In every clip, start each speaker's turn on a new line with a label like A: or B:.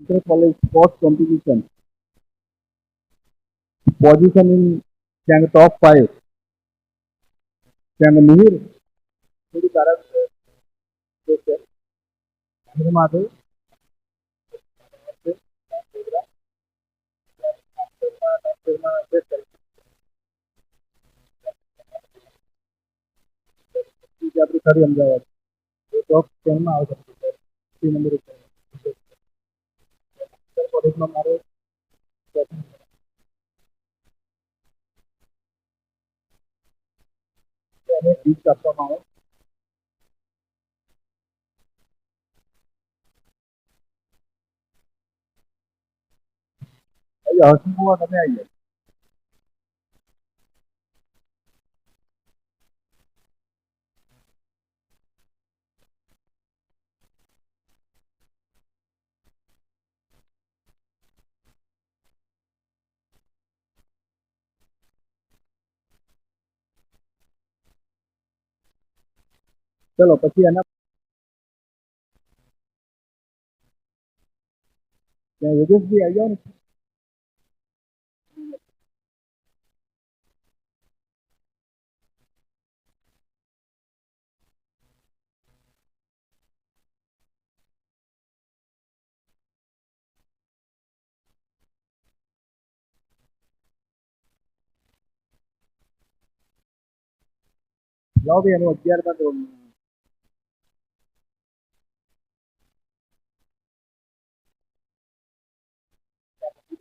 A: inter college sports competition. Position in ત્યાં top five. ત્યાં મિહિર થોડી શું છે? મિહિર માટે આપણી ખરી અમદાવાદ ટોપ ટેનમાં આવશે છે નંબર ઉપર મારે એને ગિફ્ટ આપવામાં આવે. અહીંયા હસમુખમાં તમે આવી જાઓ ચલો પછી એના ત્યાં યોગેશભાઈ આવી જાઓ ને જાઓ ભાઈ એનું અગિયારમાં તો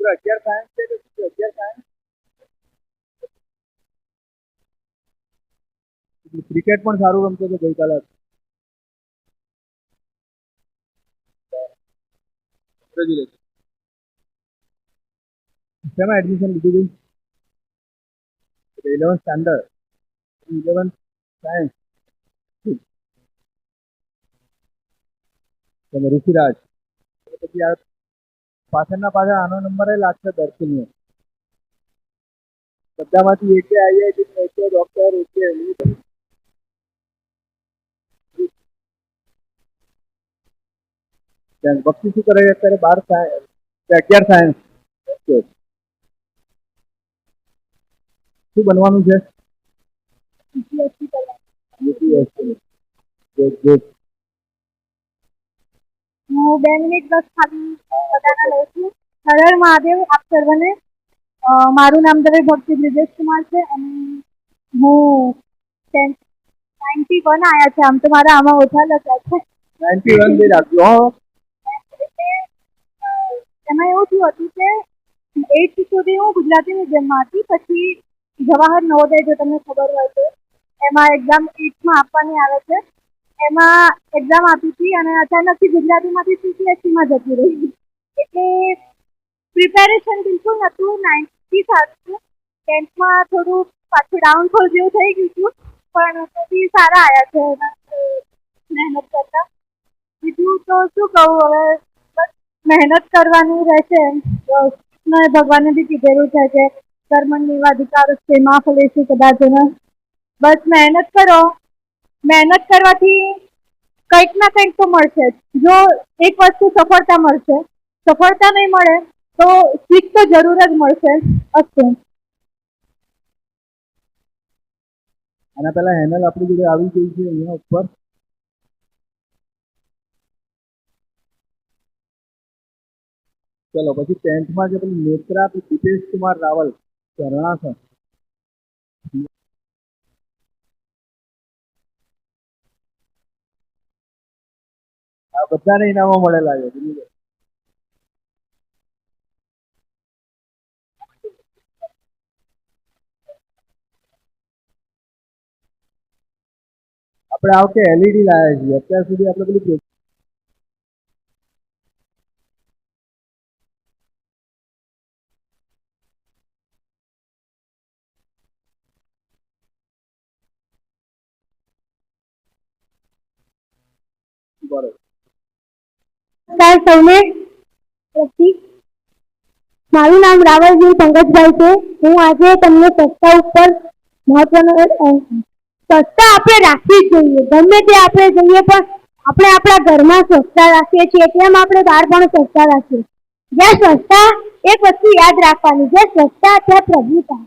A: અગિયાર સાયન્સ છે કે શું અગિયાર સાયન્સ ક્રિકેટ પણ સારું રમતો હતો ગઈકાલે શેમાં એડમિશન લીધું હતું ઇલેવન્થ સ્ટાન્ડર્ડ ઇલેવન્થ સાયન્સ તમે ઋષિરાજ. પછી આ પાછળના પાછળ આનો નંબર એ લાગશે દર્શનીય. બધામાંથી એકે આઈઆઈટી એકે ડોક્ટર એકે એવું ભક્તિ શું કરે અત્યારે બાર સાયન્સ અગિયાર સાયન્સ. શું બનવાનું છે? યુપીએસસી.
B: હું બે મિનિટ બસ ખાલી બધાના લઉં છું. હર હર મહાદેવ આપ સર્વને મારું નામ દવે ભક્તિ બ્રિજેશ કુમાર છે અને હું નાઇન્ટી વન આવ્યા છે. આમ તો મારા આમાં ઓછા લખ્યા છે.
A: નાઇન્ટી વન બી
B: અ, એમાં એવું થયું હતું કે એઇટ સુધી હું ગુજરાતી મીડિયમમાં હતી. પછી જવાહર નવોદય જો તમને ખબર હોય તો એમાં એક્ઝામ એઇટમાં આપવાની આવે છે. એમાં એક્ઝામ આપી હતી અને અચાનકથી ગુજરાતીમાંથી સીપીએસસીમાં જતી રહી. એટલે પ્રિપેરેશન બિલકુલ નહોતું નાઇન્ટી સારું ટેન્થમાં થોડું પાછું ડાઉનફોલ જેવું થઈ ગયું હતું, પણ તો સારા આવ્યા છે મહેનત કરતા. બીજું તો શું કહું, હવે બસ મહેનત કરવાની રહેશે કૃષ્ણ ભગવાને બી કીધેલું છે કે કર્મણ્ય અધિકાર છે માં ફલેશું કદાચ બસ મહેનત કરો. મહેનત કરવાથી કંઈક ના કંઈક તો મળશે જ. એક વસ્તુ સફળતા મળશે, સફળતા નહીં મળે તો શીખ તો જરૂર જ મળશે અસ્તુ.
A: આના પહેલા હેનલ આપણી જોડે આવી ગઈ છે અહીંયા ઉપર. ચલો, પછી ટેન્થમાં જે પેલી નેત્રા દીપેશ કુમાર રાવલ ચરણાસર આ બધાને ઇનામો મળેલા છે. આપણે આ વખતે એલઈડી લાવ્યા છીએ, અત્યાર સુધી આપણે પેલી બરોબર
B: નમસ્કાર સૌને. મારું નામ રાવલજી પંકજભાઈ છે. હું આજે તમને સસ્તા ઉપર મહત્વનો સસ્તા આપણે રાખવી જ જોઈએ. ગમે તે આપણે જઈએ પણ
C: આપણે આપણા ઘરમાં સ્વચ્છતા રાખીએ છીએ. તેમ આપણે બહાર પણ સ્વચ્છતા રાખીએ. જ્યાં સ્વચ્છતા એક વસ્તુ યાદ રાખવાની. જ્યાં સ્વચ્છતા ત્યાં પ્રભુતા.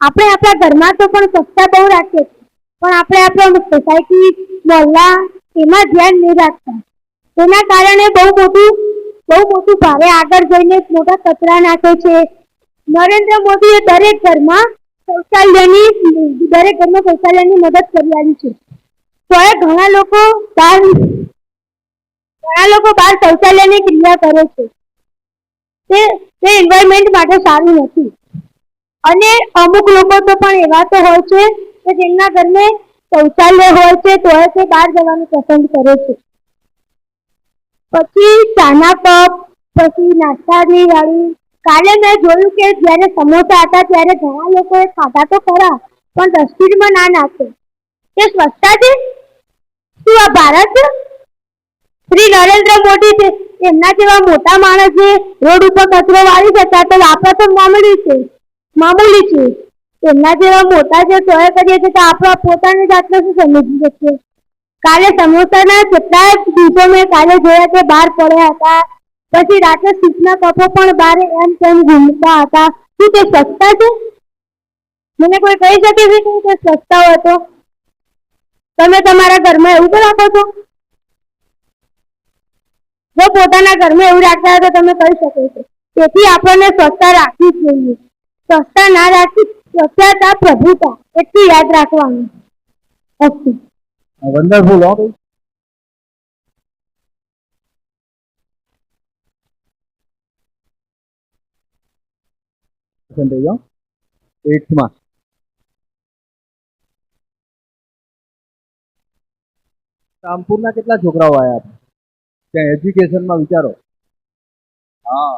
C: આપણે આપણા ઘરમાં તો પણ સ્વચ્છતા બહુ રાખીએ છીએ. પણ આપણે આપણા સોસાયટી મોહલ્લા, એમાં ધ્યાન નહીં રાખતા. તેના કારણે બહુ મોટું બહુ મોટું ભારે આગળ જઈને મોટા કચરા નાખે છે. નરેન્દ્ર મોદીએ દરેક ઘરમાં શૌચાલયની દરેક ઘરમાં શૌચાલયની મદદ કરી આવી છે. તો એ ઘણા લોકો બહાર ઘણા લોકો બહાર શૌચાલયની ક્રિયા કરે છે. તે તે એન્વાયરમેન્ટ માટે સારું નથી. અને અમુક લોકો તો પણ એવા તો હોય છે કે જેમના ઘરને શૌચાલય હોય છે, તો તે બહાર જવાનું પસંદ કરે છે. પછી ચાના કપ, પછી નાસ્તાની વાળી. કાલે મેં જોયું કે જ્યારે સમોસા હતા ત્યારે ઘણા લોકોએ ખાધા તો ખરા, પણ ડસ્ટબિનમાં ના નાખે. તે સ્વચ્છતા છે? શું આ ભારત? શ્રી નરેન્દ્ર મોદી છે. એમના જેવા મોટા માણસ રોડ ઉપર કચરો વાળી જતા તો આપણે તો મામૂલી છે. મામૂલી છે. એમના જેવા મોટા જે તોય કરીએ છીએ તો આપણે પોતાની જાતને શું સમજી શકીએ? કાલે સમોસાના જેટલા દિવસો મેં કાલે જોયા કે બહાર પડ્યા હતા. પછી રાતે સૂચના કપો પણ બહાર એમ તેમ ઘૂમતા હતા. શું તે સસ્તા છે? મને કોઈ કહી શકે છે કે તે સસ્તાઓ હતો? તમે તમારા ઘરમાં એવું તો રાખો છો? જો પોતાના ઘરમાં એવું રાખતા હોય તો તમે કહી શકો છો. તેથી આપણને સ્વચ્છતા રાખવી જોઈએ. સ્વચ્છતા ના રાખી સ્વચ્છતા પ્રભુતા, એટલું યાદ રાખવાનું. અસ્તુ
D: વન્ડરફુલ હો ભાઈ થઈ જાઓ એઇથમાં રામપુરના કેટલા છોકરાઓ આવ્યા હતા ત્યાં એજ્યુકેશનમાં વિચારો હા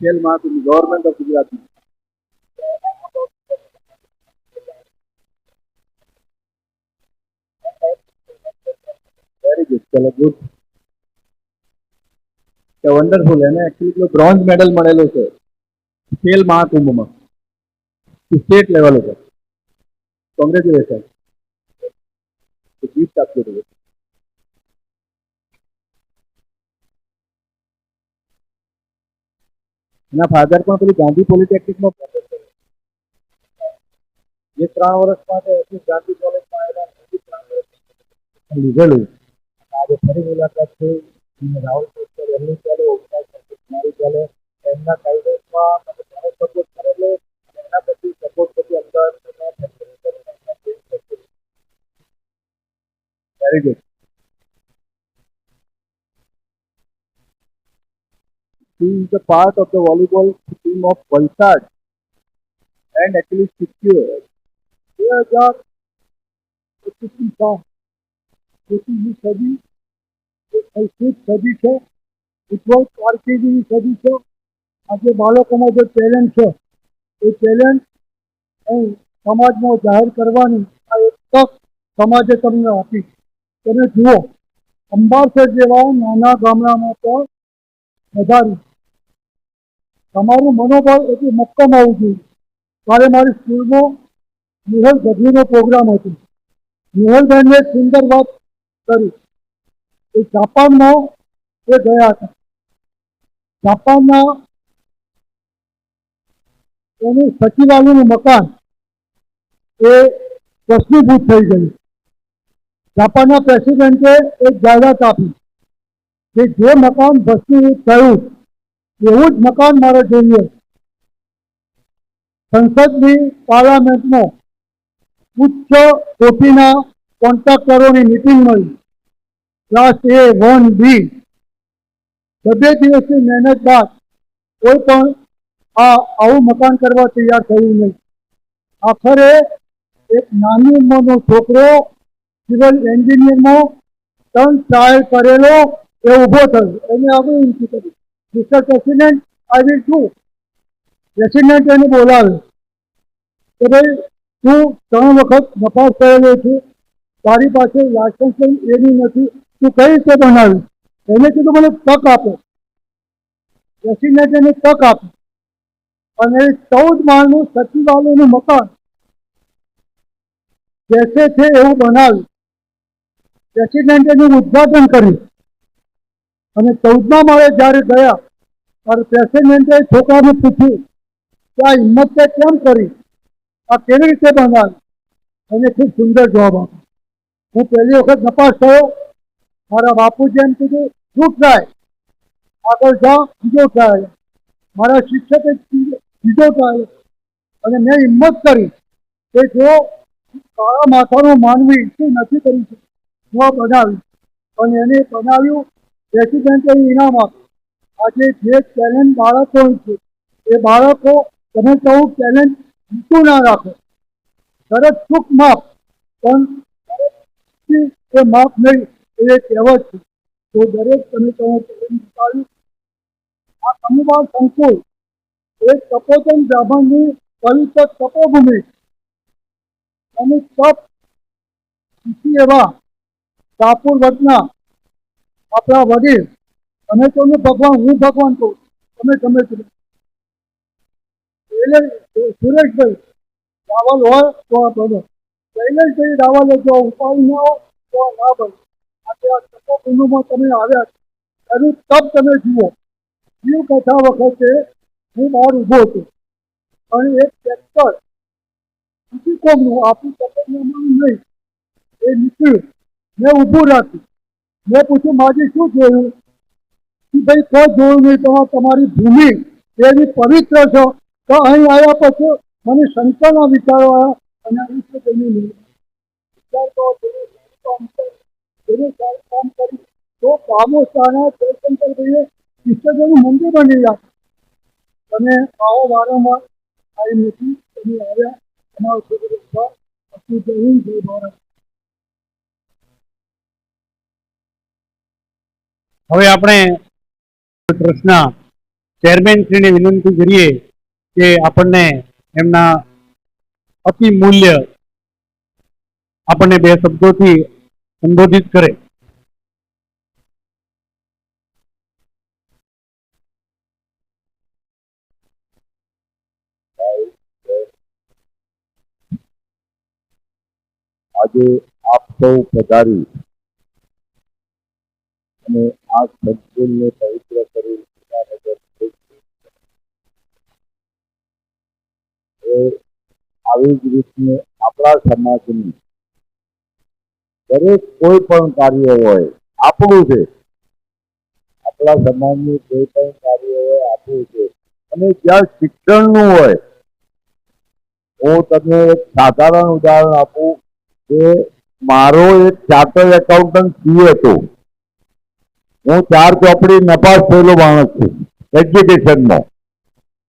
D: Khel Mahakumbh government of Gujarat very good ચલો ગુડ વન્ડરફુલ એને એકચુઅલી બ્રોન્ઝ મેડલ મળેલો છે. ખેલ મહાકુંભમાં. સ્ટેટ લેવલ ઉપર કોંગ્રેચ્યુલેશન ગિફ્ટ આપજો તમે એના ફાધર પણ પેલી ગાંધી પોલિટેકનિકમાં જે ત્રણ વર્ષ માટે ગાંધી કોલેજમાં આવેલા લીધેલું. આજે ફરી મુલાકાત થઈ. રાહુલ કોસ્કર એમની ચાલે ઓગણસાઠ મારી ચાલે. એમના ગાઈડન્સમાં મને ઘણો સપોર્ટ કરેલો અને એના પછી સપોર્ટ પછી Ahmedabad very good He a part of the volleyball team of Valsad. And actually secured 2025 પચીસમી સદી એ સંસ્કૃત સદી છે ઉજ્જવળ કારકિર્દીની સદી છે આજે બાળકોમાં જે ટેલેન્ટ છે એ ટેલેન્ટ સમાજમાં જાહેર કરવાની આ એક તક સમાજે તમને આપી તમે જુઓ અંબાસર જેવા નાના ગામડામાં પણ વધારી તમારું મનોબળ એટલું મક્કમ હોવું જોઈએ. ત્યારે મારી સ્કૂલમાં નિહલ ગઢવીનો પ્રોગ્રામ હતો. નિહલબેનને સુંદર વાત કરી. એ જાપાનમાં એ ગયા હતા. જાપાનના એનું સચિવાલયનું મકાન એ પ્રશ્નીભૂત થઈ ગયું. જાપાનના પ્રેસિડેન્ટે એક જાહેરાત આપી કે જે મકાન ભસ્મીભૂત થયું એવું જ મકાન મારે જોઈએ. સંસદની પાર્લામેન્ટમાં ઉચ્ચ કોટીના કોન્ટ્રાક્ટરોની મિટિંગ મળી. ક્લાસ એ વન બી બે દિવસની મહેનત બાદ કોઈ પણ આ આવું મકાન કરવા તૈયાર થયું નહીં. આખરે એક નાની ઉંમરનો છોકરો સિવિલ એન્જિનિયરમાં ત્રણ ટ્રાયલ કરેલો એ ઊભો થયો. એને આગળ ઊંચી કરી. Mister president I will to president એને બોલાવે કે ભાઈ તું ત્રણ વખત નપાસ થયેલો છું. તારી પાસે લાયસન્સ એની નથી. તું કઈ રીતે બનાવ્યું એને કીધું, મને તક આપો. પ્રેસિડેન્ટ એને તક આપી. અને ચૌદ માળનું સચિવાલયનું મકાન જેસે છે એવું બનાવ્યું. પ્રેસિડેન્ટ એનું ઉદ્ઘાટન કર્યું. અને ચૌદમા માળે જ્યારે ગયા, ત્યારે પ્રેસિડેન્ટે છોકરાને પૂછ્યું કે આ હિંમત તે કેમ કરી? આ કેવી રીતે બનાવી એને ખૂબ સુંદર જવાબ આપ્યો. હું પહેલી વખત નપાસ થયો. મારા બાપુજી એમ કીધું, શું ટ્રાય આગળ જા, બીજો ટ્રાય મારા શિક્ષકે બીજો ટ્રાય અને મેં હિંમત કરી. કે જો કાળા માથાનું માનવી શું નથી કરી શકતો. હું બનાવી અને એને બનાવ્યું પ્રેસિડેન્ટે ઇનામ આપ્યું. આજે જે ટેલેન્ટ બાળકો છે, એ બાળકો તમે કહું ટેલેન્ટ નીચું ના રાખો. શરત સુખ માપ, પણ એ માપ નહીં, એ કહેવત છે. તો દરેક તમે તમે ટેલેન્ટ નીકાળ્યું આ કમુબાર સંકુલ, એ તપોતન બ્રાહ્મણની પવિત્ર તપોભૂમિ અને તપ એવા કાપુર વટના આપણા વડીલ, તમે તો ભગવાન, હું ભગવાન કહું તમે તમે. એટલે સુરેશભાઈ રાવલ હોય તો આ બને. શૈલેષભાઈ રાવલે જો ઉપાડી ના હોય તો આ ના બને. આજે આ તપોભૂમિમાં તમે આવ્યા એનું તપ તમે જુઓ. જીવ કથા વખતે હું બહાર ઊભો હતો. અને એક ટ્રેક્ટર બીજી કોમનું આપણું તપોભૂમિનું નહીં. એ નીકળ્યું. મેં ઊભું રાખ્યું. મેં પૂછ્યું, માજી, શું જોયું? કે ભાઈ કોઈ જોયું નહીં, તો તમારી ભૂમિ એવી પવિત્ર છો. તો અહીં આવ્યા પછી મને શંકરના વિચારો આવ્યા અને વિશે તેની વિચાર સારું કામ કરી તો સારું કામ જયશંકર તો પામોશાના જયશંકરભાઈએ ઈશ્વરજીનું મંદિર બની ગયા. અને આવો વારંવાર આવી નથી તમે આવ્યા જય હિન્દ, જય ભારત.
E: હવે આપણે ટ્રસ્ટના ચેરમેનશ્રીને વિનંતી કરીએ કે આપણને એમના અતિ મૂલ્ય આપણને બે શબ્દોથી સંબોધિત કરે.
F: આજે આપ સૌ પધારી અને આ સંકુલને પવિત્ર કરી આવી જ રીતને આપણા સમાજની દરેક કોઈ પણ કાર્ય હોય, આપણું છે. આપણા સમાજનું કોઈ પણ કાર્ય હોય, આપણું છે. અને જ્યાં શિક્ષણનું હોય હું તમને એક સાધારણ ઉદાહરણ આપું કે મારો એક ચાર્ટર્ડ એકાઉન્ટન્ટ સી હતો. હું ચાર ચોપડી નપાસ થયેલો માણસ છું એજ્યુકેશનમાં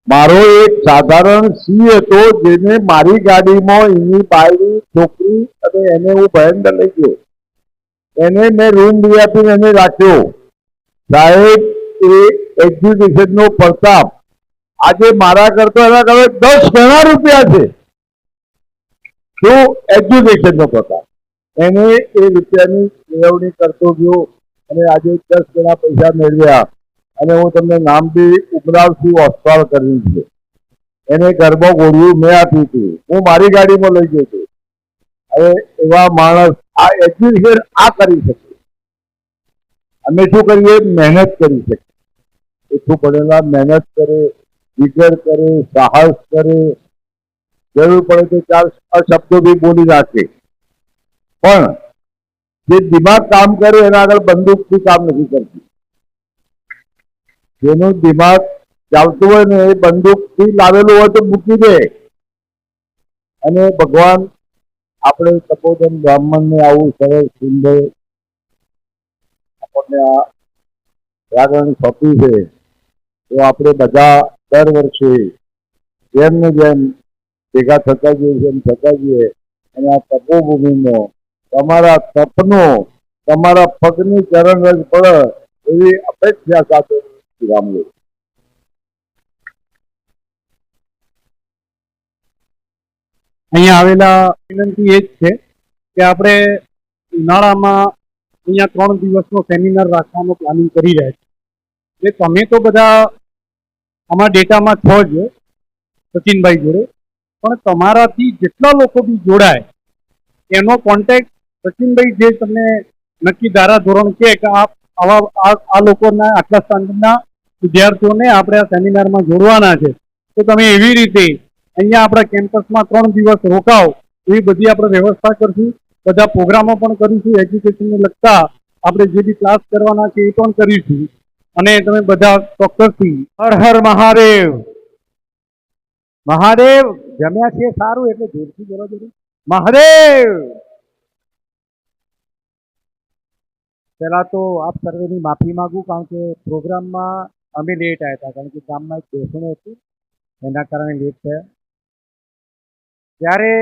F: મારો એક સાધારણ સી હતો જેને મારી ગાડીમાં એની બાયડી છોકરી અને એને હું ભયંકર લઈ ગયો. એને મેં રૂમ લઈ આપીને એને રાખ્યો. સાહેબ, એ એજ્યુકેશનનો પ્રતાપ. આજે મારા કરતા એના કરતા દસ ગણા રૂપિયા છે. શું? એજ્યુકેશનનો પ્રતાપ. એને એ રૂપિયાની મેળવણી કરતો ગયો. અને આજે દસ ગણા પૈસા મેળવ્યા. અને હું તમને નામ બી ઉમરાવસિંહ ઓસ્વાલ કર્યું છે? એને ગરબો ગોળ્યું મેં આપ્યું હતું. હું મારી ગાડીમાં લઈ ગયો છું હવે એવા માણસ આ એજ્યુકેશન આ કરી શકે. અમે શું કરીએ? મહેનત કરી શકીએ. એટલું પડેલા મહેનત કરે વિગર કરે, સાહસ કરે. જરૂર પડે તો ચાર શબ્દો બી બોલી નાખે. પણ જે દિમાગ કામ કરે એના આગળ બંદૂકથી કામ નથી કરતી. જેનું દિમાગ ચાલતું હોય ને એ બંદૂકથી લાવેલું હોય તો મૂકી દે. અને ભગવાન આપણે તપોધન બ્રાહ્મણને આવું સરળ, સુંદર આપણને આ વ્યાકરણ સોંપ્યું છે, તો આપણે બધા દર વર્ષે જેમ ને જેમ ભેગા થતા જઈએ જેમ થતા જઈએ અને આ તપોભૂમિનો તમારા તપનો, તમારા પગની ચરણ રજ પડે એવી અપેક્ષા સાથે વિરામ
E: અહીંયા આવેલા વિનંતી એ જ છે કે આપણે ઉનાળામાં અહીંયા ત્રણ દિવસનો સેમિનાર રાખવાનું પ્લાનિંગ કરી રહ્યા છીએ. એટલે તમે તો બધા આમાં ડેટામાં છો જ, સચિનભાઈ જોડે. પણ તમારાથી જેટલા લોકો બી જોડાય, એનો કોન્ટેક્ટ સચિનભાઈ, જે તમને નક્કી ધારા ધોરણ કે કે આવા આ લોકોના આટલા સ્ટાન્ડર્ડના વિદ્યાર્થીઓને આપણે આ સેમિનારમાં જોડવાના છે. તો તમે એવી રીતે અહીંયા આપણા કેમ્પસમાં ત્રણ દિવસ રોકાવ, એવી બધી આપણે વ્યવસ્થા કરશું. બધા પ્રોગ્રામો પણ કરીશું, એજ્યુકેશનને લગતા આપણે જે બી ક્લાસ કરવાના છે એ પણ કરીશું. અને તમે બધા ચોક્કસથી
G: હર હર મહાદેવ. મહાદેવ, જમ્યા છે સારું, એટલે જોરથી બોલો મહાદેવ! પહેલા તો આપ સર્વેની માફી માંગુ, કારણ કે પ્રોગ્રામમાં અમે લેટ આવ્યા હતા, કારણ કે ગામમાં એક બેસણું હતું, એના કારણે લેટ થયા. ત્યારે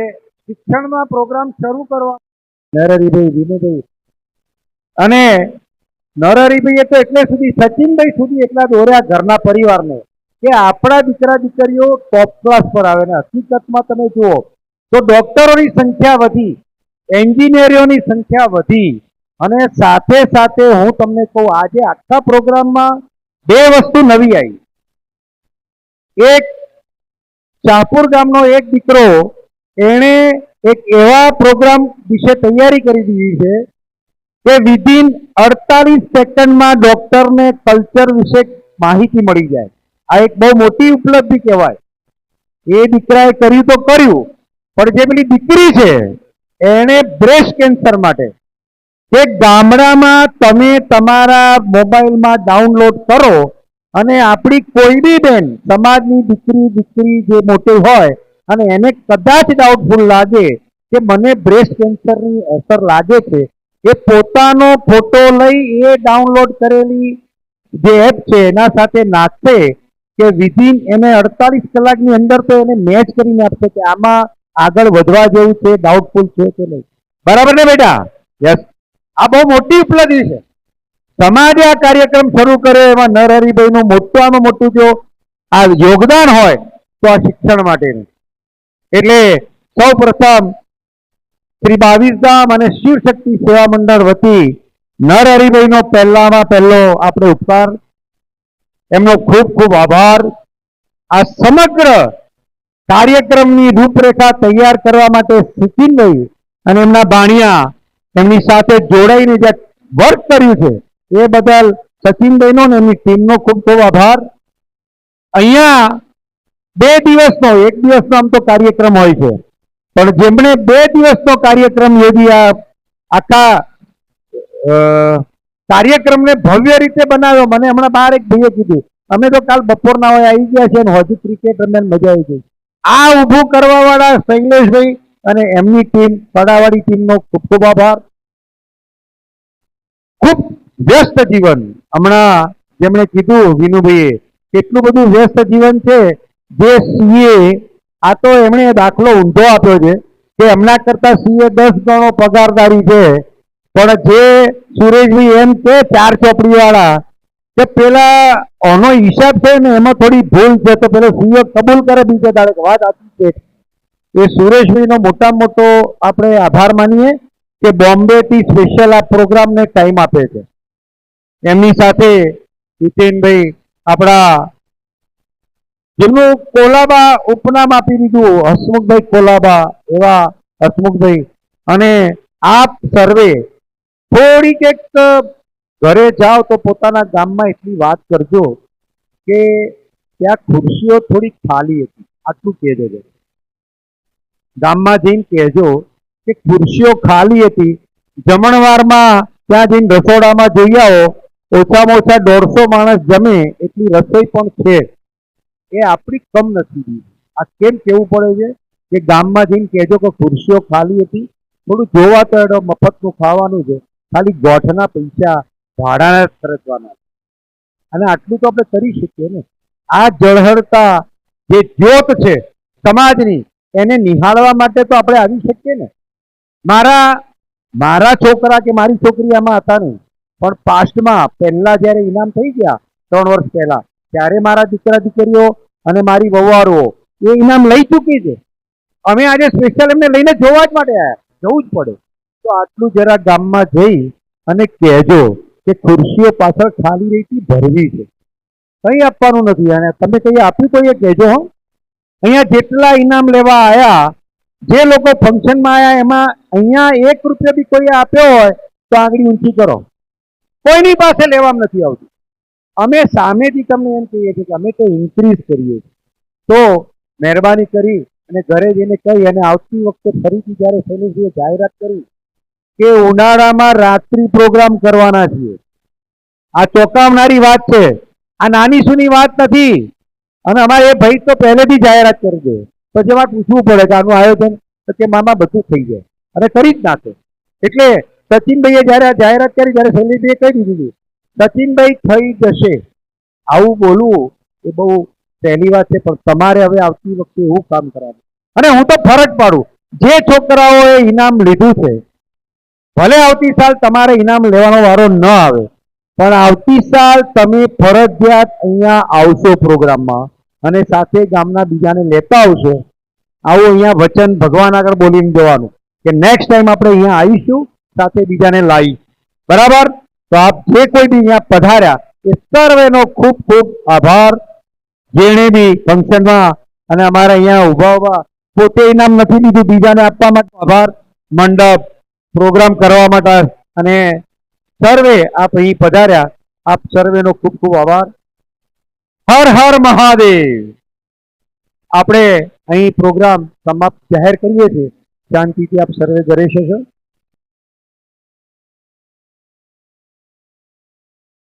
G: શિક્ષણમાં પ્રોગ્રામ શરૂ કરવા નરહરીભાઈ વિનુભાઈ અને નરહરીભાઈએ તો એટલે સુધી, સચિનભાઈ સુધી એટલા દોર્યા ઘરના પરિવારને કે આપણા દીકરા દીકરીઓ ટોપ ક્લાસ પર આવે ને હકીકતમાં તમે જુઓ તો ડોક્ટરોની સંખ્યા વધી એન્જિનિયરોની સંખ્યા વધી. અને સાથે સાથે હું તમને કહું, આજે આખા પ્રોગ્રામમાં બે વસ્તુ નવી આવી. એક, ચાપુર ગામનો એક દીકરો, એણે એક એવા પ્રોગ્રામ વિશે તૈયારી કરી દીધી છે કે વિધિન અડતાલીસ સેકન્ડમાં ડોક્ટરને કલ્ચર વિશે માહિતી મળી જાય. આ એક બહુ મોટી ઉપલબ્ધિ કહેવાય. એ દીકરાએ કર્યું તો કર્યું, પણ જે પેલી દીકરી છે, એણે બ્રેસ્ટ કેન્સર માટે કે ગામડામાં તમે તમારા મોબાઈલમાં ડાઉનલોડ કરો અને આપણી કોઈ બી બેન, સમાજની દીકરી દીકરી જે મોટી હોય, અને એને કદાચ ડાઉટફુલ લાગે કે મને બ્રેસ્ટ કેન્સરની અસર લાગે છે, એ પોતાનો ફોટો લઈ એ ડાઉનલોડ કરેલી જે એપ છે, એના સાથે નાખશે કે વિધિન એને અડતાલીસ કલાકની અંદર તો એને મેચ કરીને આપશે કે આમાં આગળ વધવા જેવું છે ડાઉટફુલ છે કે નહીં. બરાબર ને બેટા? યસ આ બહુ મોટી ઉપલબ્ધિ છે. સમાજે આ કાર્યક્રમ શરૂ કર્યો એમાં નરહરિભાઈનું મોટામાં મોટું જો આ યોગદાન હોય તો આ શિક્ષણ માટેનું. એટલે સૌ પ્રથમ શ્રી બાવીસધામ અને શિવ શક્તિ સેવા મંડળ વતી નરહરિભાઈનો પહેલામાં પહેલો આપણે ઉપકાર, એમનો ખૂબ ખૂબ આભાર. આ સમગ્ર કાર્યક્રમની રૂપરેખા તૈયાર કરવા માટે સચિનભાઈ અને એમના ભાણિયા એમની સાથે જોડાઈને જે વર્ક કર્યું છે, એ બદલ સચિનભાઈનો ને એમની ટીમનો ખૂબ ખૂબ આભાર. અહીંયા બે દિવસનો, એક દિવસનો આમ તો કાર્યક્રમ હોય છે. પણ જેમણે બે દિવસનો કાર્યક્રમ યોજી આ આખા કાર્યક્રમને ભવ્ય રીતે બનાવ્યો, મને હમણાં બહાર એક ભાઈએ કીધું, અમે તો કાલ બપોરના હોય, આવી ગયા છે ને, હજુ ક્રિકેટ રમ્યા મજા આવી ગઈ. આ ઊભું કરવા વાળા શૈલેષભાઈ અને એમની ટીમ કડાવાળી ટીમનો ખૂબ ખૂબ આભાર. ખૂબ વ્યસ્ત જીવન. હમણાં જેમણે કીધું વિનુભાઈએ કેટલું બધું વ્યસ્ત જીવન છે જે સીએ, આ તો એમણે દાખલો ઊંધો આપ્યો છે કે એમના કરતા સીએ દસ ગણો પગારદારી છે. પણ જે સુરેશભાઈ એમ કે ચાર ચોપડી વાળા કે પેલા આનો હિસાબ છે ને, એમાં થોડી ભૂલ છે, તો પેલો સીએ કબૂલ કરે બીજે દાડે વાત આપી છે. એ સુરેશભાઈનો મોટા મોટો આપણે આભાર માનીએ કે બોમ્બે થી સ્પેશિયલ આ પ્રોગ્રામને ટાઈમ આપે છે. એમની સાથે જીતેનભાઈ આપણા જેમનું કોલાબા ઉપનામ આપી દીધું હસમુખભાઈ કોલાબા એવા હસમુખભાઈ. અને આપ સર્વે થોડીક એક ઘરે જાઓ તો પોતાના ગામમાં એટલી વાત કરજો કે ત્યાં ખુરશીઓ થોડી ખાલી હતી. આટલું કહેજો જરા. ગામમાં જઈને કહેજો કે ખુરશીઓ ખાલી હતી. જમણવારમાં ત્યાં જઈને રસોડામાં જોઈ આવો, ઓછામાં ઓછા દોઢસો માણસ જમે એટલી રસોઈ પણ છે. એ આપણી કમ નથી આ કેમ કેવું પડે છે? કે ગામમાં જઈને કહેજો કે ખુરશીઓ ખાલી હતી. થોડું જોવા તો મફતનું ખાવાનું છે. ખાલી ગોઠના પૈસા ભાડાના ખર્ચવાના અને આટલું તો આપણે કરી શકીએ ને. આ જળહળતા જે જ્યોત છે, સમાજની એને નિહાળવા માટે તો આપણે આવી શકીએ ને. મારા મારા છોકરા કે મારી છોકરી આમાં હતા નહીં. પણ પાસ્ટમાં પહેલા જ્યારે ઇનામ થઈ ગયા, ત્રણ વર્ષ પહેલા, ત્યારે મારા દીકરા દીકરીઓ અને મારી વવારો એ ઇનામ લઈ ચૂકી છે. અમે આજે સ્પેશિયલ એમને લઈને જોવા જ માટે આવ્યા જવું જ પડે. તો આટલું જરા ગામમાં જઈ અને કહેજો કે ખુરશીઓ પાછળ ખાલી રહી ભરવી છે. કંઈ આપવાનું નથી. અને તમે કંઈ આપ્યું તો એ કહેજો, હો. અહીંયા જેટલા ઇનામ લેવા આવ્યા જે લોકો ફંક્શનમાં આવ્યા એમાં અહીંયા એક રૂપિયા બી કોઈ આપ્યો હોય, તો આંગળી ઊંચી કરો. કોઈની પાસે લેવામાં નથી આવતું. અમે સામેથી તમને એમ કહીએ છીએ કે અમે તો ઇન્ક્રીઝ કરીએ છીએ. તો મહેરબાની કરી અને ઘરે જઈને કહી અને આવતી વખતે ફરીથી જ્યારે શૈલેષજીએ જાહેરાત કરી કે ઉનાળામાં રાત્રિ પ્રોગ્રામ કરવાના છીએ. આ ચોંકાવનારી વાત છે. આ નાની સુની વાત નથી. અને અમારે એ ભાઈ તો પહેલેથી જાહેરાત કરી દે. પછી એમાં પૂછવું પડે કે આનું આયોજન કે મામા બધું થઈ જાય. અને કરી જ નાખે. એટલે સચિનભાઈએ જ્યારે જાહેરાત કરી, ત્યારે શૈલેષભાઈએ કહી દીધું સચિનભાઈ થઈ જશે. આવું બોલવું એ બહુ પહેલી વાત છે, પણ તમારે હવે આવતી વખતે એવું કામ કરાવ્યું અને હું તો ફરજ પાડું, જે છોકરાઓએ ઇનામ લીધું છે, ભલે આવતી સાલ તમારે ઇનામ લેવાનો વારો ન આવે, પણ આવતી સાલ તમે ફરજિયાત અહીંયા આવશો પ્રોગ્રામમાં. અને સાથે ગામના બીજાને લેતા આવશો. આવું અહીંયા વચન ભગવાન આગળ બોલીને જવાનું કે નેક્સ્ટ ટાઈમ આપણે અહીંયા આવીશું, સાથે બીજાને લાવી બરાબર? તો આપ જે કોઈ બી અહીંયા પધાર્યા, એ સર્વેનો ખૂબ ખૂબ આભાર. જેણે બી ફંક્શનમાં અને અમારા અહીંયા ઊભા ઊભા પોતે ઇનામ નથી લીધું બીજાને આપવા માટે આભાર. મંડપ, પ્રોગ્રામ કરવા માટે અને સર્વે આપ અહીં પધાર્યા, આપ સર્વેનો ખૂબ ખૂબ આભાર. હર હર મહાદેવ. આપણે અહીં પ્રોગ્રામ સમાપ્ત જાહેર કરીએ છીએ. શાંતિથી આપ સર્વે ઘરે જશો